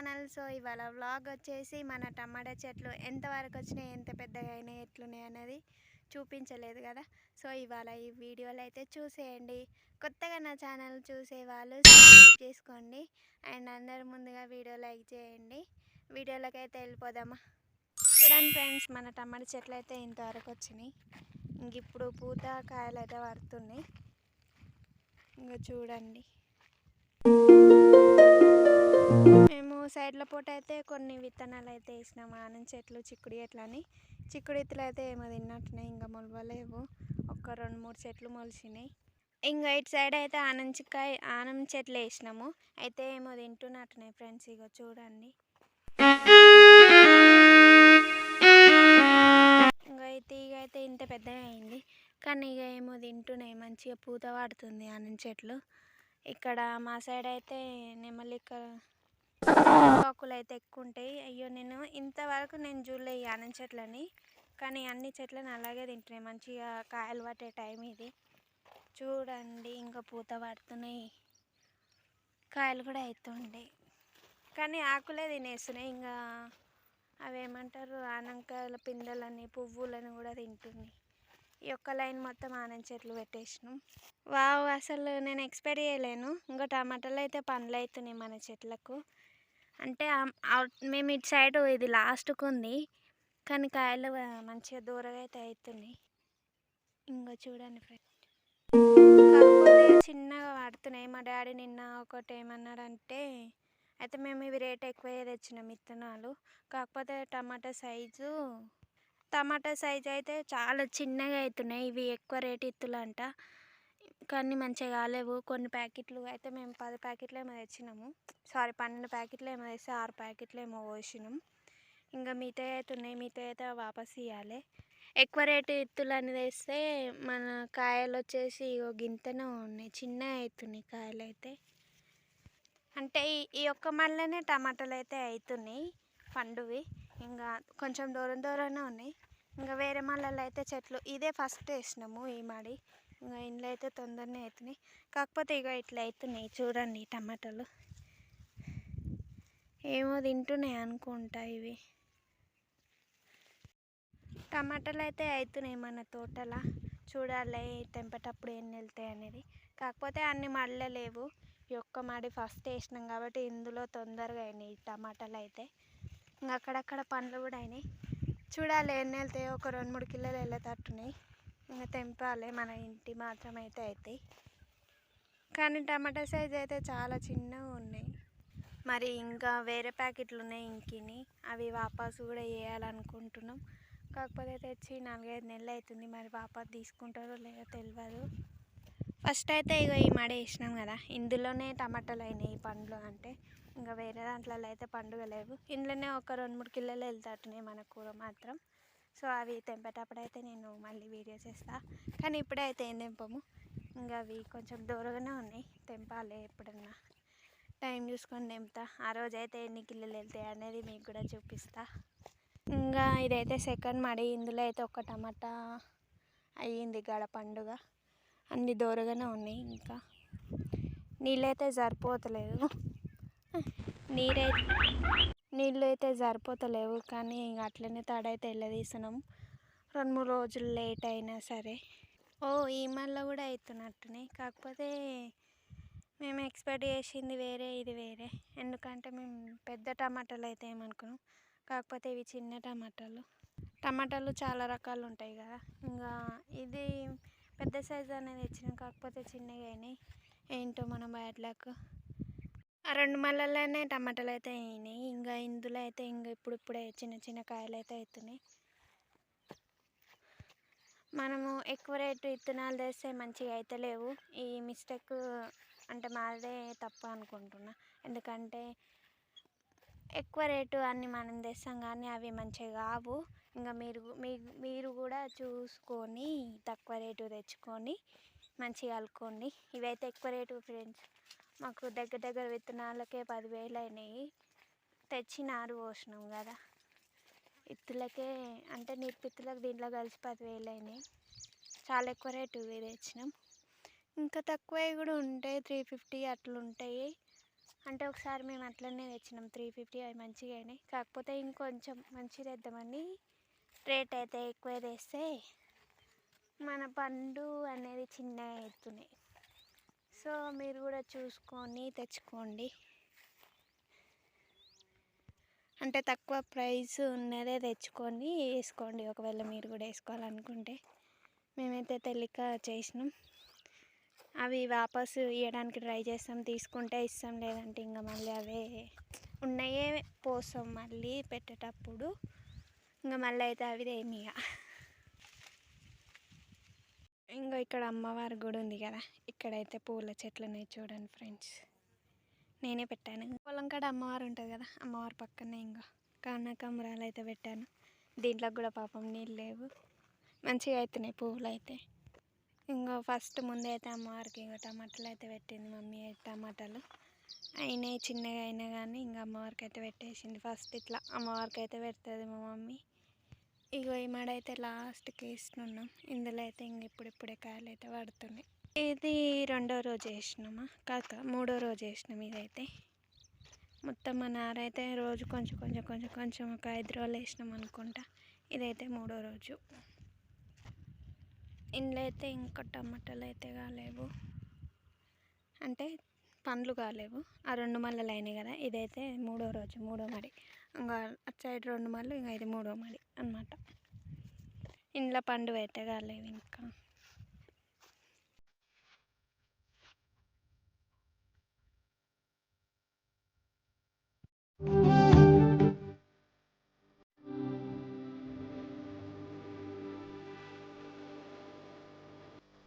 Channel so ఇవాళ vlog వచ్చేసి మన టమాటా చెట్లు ఎంతవరకు వచ్చినాయి ఎంత పెద్దగా అయినాయి ఎట్లున్నాయి అనేది చూపించలేదు కదా. సో ఇవాళ ఈ వీడియోలు అయితే చూసేయండి. కొత్తగా నా ఛానల్ చూసే వాళ్ళు సబ్స్క్రైబ్ చేసుకోండి. అండ్ అందరు ముందుగా వీడియో లైక్ చేయండి. వీడియోలోకి అయితే వెళ్ళిపోదామా. చూడండి ఫ్రెండ్స్ మన టమాటా చెట్లు అయితే ఇంతవరకు వచ్చినాయి. ఇంక ఇప్పుడు పూత కాయలు అయితే పడుతున్నాయి ఇంకా చూడండి. సైడ్ల పూట అయితే కొన్ని విత్తనాలు అయితే వేసినాము ఆనం చెట్లు చిక్కుడు చెట్లు అని. చిక్కుడు ఇత్తులు అయితే ఏమో తిన్నట్టున్నాయి. ఇంకా మొలవలేవు ఒక రెండు మూడు చెట్లు మొలిచినాయి. ఇంకా ఇటు సైడ్ అయితే ఆనంచికాయ ఆనం చెట్లు వేసినాము అయితే ఏమో తింటున్నట్టున్నాయి ఫ్రెండ్స్. ఇగో చూడండి. ఇంకా అయితే ఇక అయితే ఇంత పెద్దగా అయింది. కానీ ఇక ఏమో తింటున్నాయి. మంచిగా పూత పడుతుంది ఆనం చెట్లు. ఇక్కడ మా సైడ్ అయితే నెమలిక ఆకులు అయితే ఎక్కువ ఉంటాయి అయ్యో! నేను ఇంతవరకు నేను చూడలే ఈ ఆనం చెట్లని. కానీ అన్ని చెట్లను అలాగే తింటున్నాయి మంచిగా కాయలు పట్టే టైం ఇది. చూడండి ఇంకా పూత పడుతున్నాయి. కాయలు కూడా అవుతుండే కానీ ఆకులే తినేస్తున్నాయి. ఇంకా అవేమంటారు? ఆనంకాయల పిందెలని పువ్వులను కూడా తింటున్నాయి ఈ ఒక్క లైన్ మొత్తం ఆనం చెట్లు పెట్టేసినాం. వావ్! అసలు నేను ఎక్స్పెక్ట్ చేయలేను. ఇంకా టమాటాలు అయితే పండ్లు అవుతున్నాయి మన చెట్లకు. అంటే మేము ఇటు సైడ్ ఇది లాస్ట్కు ఉంది కానీ కాయలు మంచిగా దూరగా అయితే అవుతున్నాయి ఇంకా చూడండి ఫ్రెండ్. కాకపోతే చిన్నగా వాడుతున్నాయి. మా డాడీ నిన్న ఒకటి ఏమన్నాడంటే అయితే మేము ఇవి రేట్ ఎక్కువ తెచ్చినాం విత్తనాలు. కాకపోతే టమాటా సైజు టమాటా సైజ్ అయితే చాలా చిన్నగా అవుతున్నాయి ఇవి ఎక్కువ రేట్ ఇత్తులంట. అంట కానీ మంచిగా కాలేవు. కొన్ని ప్యాకెట్లు అయితే మేము పది ప్యాకెట్లు ఏమో తెచ్చినాము. సారీ పన్నెండు ప్యాకెట్లు ఏమో తెస్తే ఆరు ప్యాకెట్లు ఏమో పోసినాం. ఇంకా మిగతా అయితే ఉన్నాయి. మిగతా అయితే వాపస్ ఇవ్వాలి ఎక్కువ రేటు ఇత్తులు అని తెస్తే మన కాయలు వచ్చేసి ఇగో గింతనే ఉన్నాయి. చిన్న అవుతున్నాయి కాయలు అయితే. అంటే ఈ- ఈ ఒక్క మళ్ళీనే టమాటాలు అయితే అవుతున్నాయి పండువి. ఇంకా కొంచెం దూరం దూరంగా ఉన్నాయి. ఇంకా వేరే మళ్ళీ అయితే చెట్లు ఇదే ఫస్ట్ వేసినాము ఈ మడి. ఇంకా ఇంట్లో అయితే తొందరనే అవుతున్నాయి కాకపోతే ఇక ఇట్లా అవుతున్నాయి చూడండి టమాటాలు. ఏమో తింటున్నాయి అనుకుంటా ఇవి. టమాటాలు అయితే అవుతున్నాయి మన తోటల. చూడాలి తెంపేటప్పుడు ఎన్ని వెళ్తాయి అనేది. కాకపోతే అన్ని మళ్ళీ లేవు. ఈ ఒక్క మడి ఫస్ట్ వేసినాం కాబట్టి ఇందులో తొందరగా అయినాయి టమాటాలు అయితే. ఇంకా అక్కడక్కడ పండ్లు కూడా అయినాయి. చూడాలి ఎన్ని వెళ్తాయో. ఒక రెండు మూడు కిలోలు వెళ్ళేటట్టున్నాయి ఇంకా తెంపాలి మన ఇంటి మాత్రం అయితే. అవుతాయి కానీ టమాటా సైజ్ అయితే చాలా చిన్నగా ఉన్నాయి. మరి ఇంకా వేరే ప్యాకెట్లు ఉన్నాయి ఇంకిని. అవి వాపసు కూడా వేయాలనుకుంటున్నాం. కాకపోతే తెచ్చి నాలుగైదు నెలలు అవుతుంది. మరి వాపస్ తీసుకుంటారో లేదో తెలియదు ఫస్ట్ అయితే ఇగో ఈ మడ వేసినాం కదా. ఇందులోనే టమాటాలు అయినాయి పండ్లు అంటే. ఇంకా వేరే దాంట్లో అయితే పండుగ లేవు. ఇందులోనే ఒక రెండు మూడు కిలోలు వెళ్తాటున్నాయి మన కూర మాత్రం. సో అవి తెంపేటప్పుడు అయితే నేను మళ్ళీ వీడియో చేస్తా. కానీ ఇప్పుడైతే ఏం తెంపము? ఇంకా అవి కొంచెం దూరంగానే ఉన్నాయి. తెంపాలి ఎప్పుడన్నా. టైం చూసుకొని తెంపుతా. ఆ రోజైతే ఎన్ని కిలోలు వెళ్తాయి అనేది మీకు కూడా చూపిస్తా. ఇంకా ఇదైతే సెకండ్ మడి. ఇందులో అయితే ఒక టమాటా అయ్యింది గడ పండుగ. అన్ని దూరంగానే ఉన్నాయి ఇంకా. నీళ్ళైతే సరిపోతలేదు. నీరైతే నీళ్ళు అయితే సరిపోతలేవు కానీ ఇంక అట్లనే తాడైతే వెళ్ళదీసినాం రెండు మూడు రోజులు లేట్ అయినా సరే. ఓ ఈ మళ్ళీ కూడా అవుతున్నట్టునే కాకపోతే మేము ఎక్స్పెక్ట్ చేసింది వేరే ఇది వేరే. ఎందుకంటే మేము పెద్ద టమాటాలు అయితే ఏమనుకున్నాం. కాకపోతే ఇవి చిన్న టమాటాలు. టమాటాలు చాలా రకాలు ఉంటాయి కదా. ఇంకా ఇది పెద్ద సైజు అనేది ఇచ్చినాం. కాకపోతే చిన్నగా అయినాయి. ఏంటో మన బ్యాడ్ లక్. ఆ రెండు మళ్ళలోనే టమాటాలు అయితే అయినాయి. ఇంకా ఇందులో అయితే ఇంకా ఇప్పుడు ఇప్పుడే చిన్న చిన్న కాయలు అయితే అవుతున్నాయి మనము ఎక్కువ రేటు విత్తనాలు తెస్తే మంచిగా అయితే లేవు. ఈ మిస్టేక్ అంటే మాదే తప్పు అనుకుంటున్నా. ఎందుకంటే ఎక్కువ రేటు అన్ని మనం తెస్తాం కానీ అవి మంచిగా కావు. ఇంకా మీరు మీ- మీరు కూడా చూసుకొని తక్కువ రేటు తెచ్చుకొని మంచిగా అల్లుకోండి ఇవైతే ఎక్కువ రేటు ఫ్రెండ్స్ మాకు దగ్గర దగ్గర విత్తనాలకే పదివేలు అయినాయి తెచ్చి నారు పోసినాం కదా. ఇత్తులకే అంటే నిప్పిత్తులకు దీంట్లో కలిసి పదివేలు అయినాయి చాలా ఎక్కువ రేటు ఇవి తెచ్చినాం. ఇంకా తక్కువ కూడా ఉంటాయి త్రీ ఫిఫ్టీ అట్లా ఉంటాయి. అంటే ఒకసారి మేము అట్లనే తెచ్చినాం త్రీ ఫిఫ్టీ అవి మంచిగా అయినాయి కాకపోతే ఇంకొంచెం మంచిగా తెద్దామని రేట్ అయితే ఎక్కువ తెస్తే మన పండు అనేది చిన్నగా అవుతున్నాయి సో మీరు కూడా చూసుకొని తెచ్చుకోండి. అంటే తక్కువ ప్రైస్ ఉన్నదే తెచ్చుకొని వేసుకోండి. ఒకవేళ మీరు కూడా వేసుకోవాలనుకుంటే మేమైతే తెలియక చేసినాం. అవి వాపసు ఇవ్వడానికి ట్రై చేస్తాం. తీసుకుంటే ఇస్తాం. లేదంటే ఇంకా మళ్ళీ అవే ఉన్నాయే పోసం. మళ్ళీ పెట్టేటప్పుడు ఇంకా మళ్ళీ అయితే అవి ఏమి ఇంకో ఇక్కడ అమ్మవారి గుడి ఉంది కదా ఇక్కడైతే పూల చెట్లు ఉన్నాయి చూడండి ఫ్రెండ్స్. నేనే పెట్టాను. పొలం కాడ అమ్మవారు ఉంటుంది కదా అమ్మవారి పక్కనే ఇంకో కనకాంబరాలు అయితే పెట్టాను. దీంట్లో కూడా పాపం నీళ్ళు లేవు. మంచిగా అవుతున్నాయి పువ్వులు అయితే. ఇంకో ఫస్ట్ ముందే అయితే అమ్మవారికి ఇంకో టమాటాలు అయితే పెట్టింది మమ్మీ టమాటాలు. అయినాయి చిన్నగా అయినా కానీ ఇంకా అమ్మవారికి అయితే పెట్టేసింది. ఫస్ట్ ఇట్లా అమ్మవారికి అయితే పెడుతుంది మా మమ్మీ. ఇగో ఈ మాడ అయితే లాస్ట్కి వేస్తున్నాం ఇందులో అయితే ఇంక ఇప్పుడిప్పుడే కాయలు అయితే పడుతున్నాయి ఇది రెండో రోజు వేసినామా కాక మూడో రోజు వేసినాం ఇదైతే. మొత్తం మా నారైతే రోజు కొంచెం కొంచెం కొంచెం కొంచెం ఒక ఐదు రోజులు వేసినాం అనుకుంటా. ఇదైతే మూడో రోజు. ఇందులో అయితే ఇంకా టమాటాలు అయితే కాలేవు. అంటే పండ్లు కాలేవు. ఆ రెండు మళ్ళీ అయినాయి కదా. ఇదైతే మూడో రోజు మూడో మడి. ఇంకా అటు సైడ్ రెండు మళ్ళీ ఇంకా ఇది మూడో మళ్ళీ అన్నమాట. ఇందులో పండు అయితే కాలేవు ఇంకా.